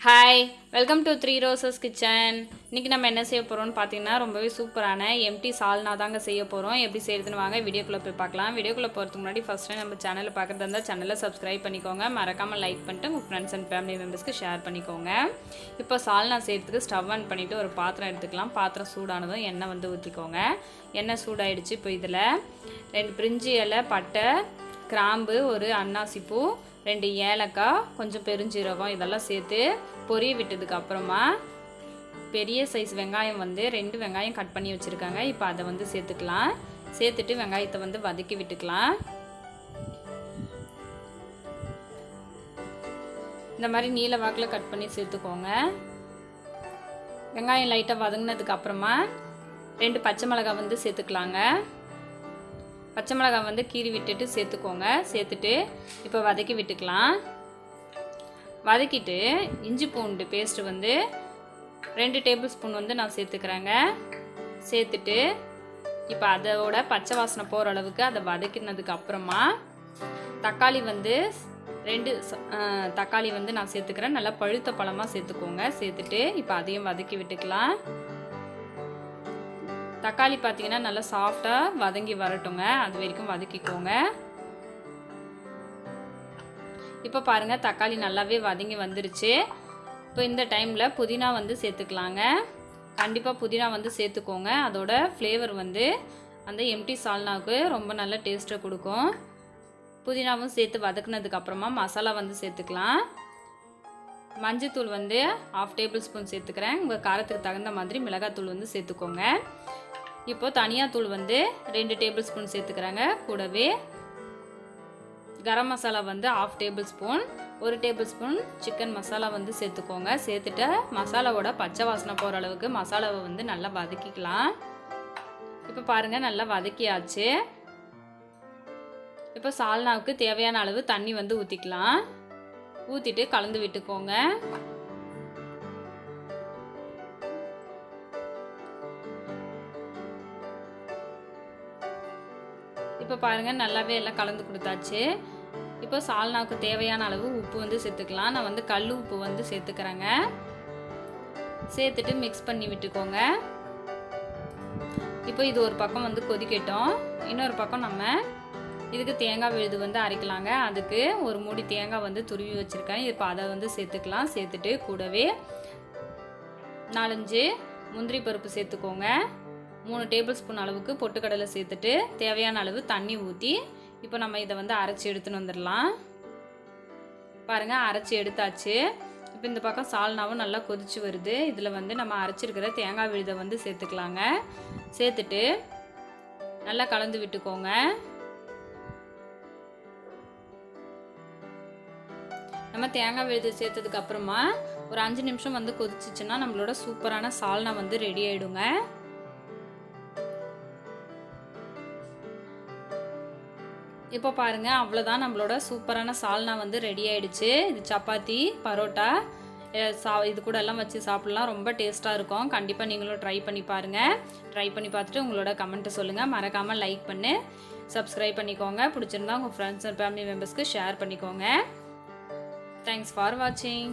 Hi welcome to three roses kitchen இன்றைக்கி நம்ம என்ன செய்ய போகிறோம்னு பார்த்தீங்கன்னா ரொம்பவே சூப்பரான எம்டி சால்னா தாங்க செய்ய போகிறோம் எப்படி செய்யறதுன்னு வாங்க வீடியோக்குள்ளே போய் பார்க்கலாம் வீடியோக்குள்ளே போகிறதுக்கு முன்னாடி ஃபஸ்ட் டைம் நம்ம சேனலை பார்க்குறதா இருந்தால் சேனலை சப்ஸ்கிரைப் பண்ணிக்கோங்க. மறக்காமல் லைக் பண்ணிட்டு உங்கள் ஃப்ரெண்ட்ஸ் அண்ட் ஃபேமிலி மெம்பர்ஸ்க்கு ஷேர் பண்ணிக்கோங்க. இப்போ சால்னா செய்யறதுக்கு ஸ்டவ் ஆன் பண்ணிவிட்டு ஒரு பாத்திரம் எடுத்துக்கலாம். பாத்திரம் சூடானதும் எண்ணெய் வந்து ஊற்றிக்கோங்க எண்ணெய் சூடாயிடுச்சு இப்போ இதில். ரெண்டு பிரிஞ்சி இலை பட்டை கிராம்பு ஒரு அன்னாசிப்பூ ரெண்டு ஏலக்காய் கொஞ்சம் பெருஞ்சீரகம் இதெல்லாம் சேர்த்து பொரிய விட்டதுக்கு அப்புறமா பெரிய சைஸ் வெங்காயம் வந்து ரெண்டு வெங்காயம் கட் பண்ணி வச்சுருக்காங்க. இப்போ அதை வந்து சேர்த்துக்கலாம். சேர்த்துட்டு வெங்காயத்தை வந்து வதக்கி விட்டுக்கலாம். இந்த மாதிரி நீல வாக்கில் கட் பண்ணி சேர்த்துக்கோங்க. வெங்காயம் லைட்டாக வதங்கினதுக்கு அப்புறமா ரெண்டு பச்சை மிளகாய் வந்து சேர்த்துக்கலாங்க. பச்சை மிளகாய் வந்து கீறி விட்டுட்டு சேர்த்துக்கோங்க. சேர்த்துட்டு இப்போ வதக்கி விட்டுக்கலாம். வதக்கிட்டு இஞ்சி பூண்டு பேஸ்ட்டு வந்து ரெண்டு டேபிள் ஸ்பூன் வந்து நான் சேர்த்துக்கிறேங்க. சேர்த்துட்டு இப்போ அதோட பச்சை வாசனை போகிற அளவுக்கு அதை வதக்கினதுக்கு அப்புறமா தக்காளி வந்து ரெண்டு தக்காளி வந்து நான் சேர்த்துக்கிறேன். நல்லா பழுத்த பழமாக சேர்த்துக்கோங்க. சேர்த்துட்டு இப்போ அதையும் வதக்கி விட்டுக்கலாம். தக்காளி பார்த்தீங்கன்னா நல்லா சாஃப்டாக வதங்கி வரட்டுங்க. அது வரைக்கும் வதக்கிக்கோங்க. இப்போ பாருங்கள் தக்காளி நல்லாவே வதங்கி வந்துருச்சு. இப்போ இந்த டைமில் புதினா வந்து சேர்த்துக்கலாங்க. கண்டிப்பாக புதினா வந்து சேர்த்துக்கோங்க. அதோட ஃப்ளேவர் வந்து அந்த எம்டி சால்னாவுக்கு ரொம்ப நல்ல டேஸ்ட்டை கொடுக்கும். புதினாவும் சேர்த்து வதக்குனதுக்கப்புறமா மசாலா வந்து சேர்த்துக்கலாம். மஞ்சத்தூள் வந்து ஆஃப் டேபிள் ஸ்பூன் சேர்த்துக்கிறேன். உங்கள் காரத்துக்கு தகுந்த மாதிரி மிளகாத்தூள் வந்து சேர்த்துக்கோங்க. இப்போ தனியாத்தூள் வந்து ரெண்டு டேபிள் ஸ்பூன் சேர்த்துக்கிறாங்க. கூடவே கரம் மசாலா வந்து ஆஃப் டேபிள் ஸ்பூன் ஒரு டேபிள் ஸ்பூன் சிக்கன் மசாலா வந்து சேர்த்துக்கோங்க. சேர்த்துட்டு மசாலாவோட பச்சை வாசனை போகிற அளவுக்கு மசாலாவை வந்து நல்லா வதக்கிக்கலாம். இப்போ பாருங்கள் நல்லா வதக்கியாச்சு. இப்போ சால்னாவுக்கு தேவையான அளவு தண்ணி வந்து ஊற்றிக்கலாம் ஊற்றிட்டு கலந்து விட்டுக்கோங்க. இப்போ பாருங்கள் நல்லாவே எல்லாம் கலந்து கொடுத்தாச்சு. இப்போ சால்னாவுக்கு தேவையான அளவு உப்பு வந்து சேர்த்துக்கலாம். நான் வந்து கல் உப்பு வந்து சேர்த்துக்கிறேங்க. சேர்த்துட்டு மிக்ஸ் பண்ணி விட்டுக்கோங்க. இப்போ இது ஒரு பக்கம் வந்து கொதிக்கட்டும். இன்னொரு பக்கம் நம்ம இதுக்கு தேங்காய் விழுது வந்து அரைக்கலாங்க. அதுக்கு ஒரு மூடி தேங்காய் வந்து துருவி வச்சுருக்கேன். இப்போ அதை வந்து சேர்த்துக்கலாம். சேர்த்துட்டு கூடவே நாலஞ்சு முந்திரி பருப்பு சேர்த்துக்கோங்க. மூணு டேபிள் ஸ்பூன் அளவுக்கு பொட்டுக்கடலை சேர்த்துட்டு தேவையான அளவு தண்ணி ஊற்றி இப்போ நம்ம இதை வந்து அரைச்சி எடுத்துன்னு வந்துடலாம். பாருங்கள் அரைச்சி எடுத்தாச்சு. இப்போ இந்த பக்கம் சால்னாவும் நல்லா கொதிச்சு வருது. இதில் வந்து நம்ம அரைச்சிருக்கிற தேங்காய் விழுதை வந்து சேர்த்துக்கலாங்க. சேர்த்துட்டு நல்லா கலந்து விட்டுக்கோங்க. நம்ம தேங்காய் விழுது சேர்த்ததுக்கு அப்புறமா ஒரு அஞ்சு நிமிஷம் வந்து கொதிச்சிச்சுன்னா நம்மளோட சூப்பரான சால்னா வந்து ரெடி ஆகிடுங்க இப்போ பாருங்கள் அவ்வளோதான் நம்மளோட சூப்பரான சால்னா வந்து ரெடி ஆயிடுச்சு. இது சப்பாத்தி பரோட்டா சா இது கூட எல்லாம் வச்சு சாப்பிட்லாம். ரொம்ப டேஸ்ட்டாக இருக்கும். கண்டிப்பாக நீங்களும் ட்ரை பண்ணி பாருங்கள் ட்ரை பண்ணி பார்த்துட்டு உங்களோட கமெண்ட்டை சொல்லுங்கள் மறக்காமல் லைக் பண்ணு. சப்ஸ்கிரைப் பண்ணிக்கோங்க. பிடிச்சிருந்தா உங்கள் ஃப்ரெண்ட்ஸ் அண்ட் ஃபேமிலி மெம்பர்ஸ்க்கு ஷேர் பண்ணிக்கோங்க. தேங்க்ஸ் ஃபார் வாட்சிங்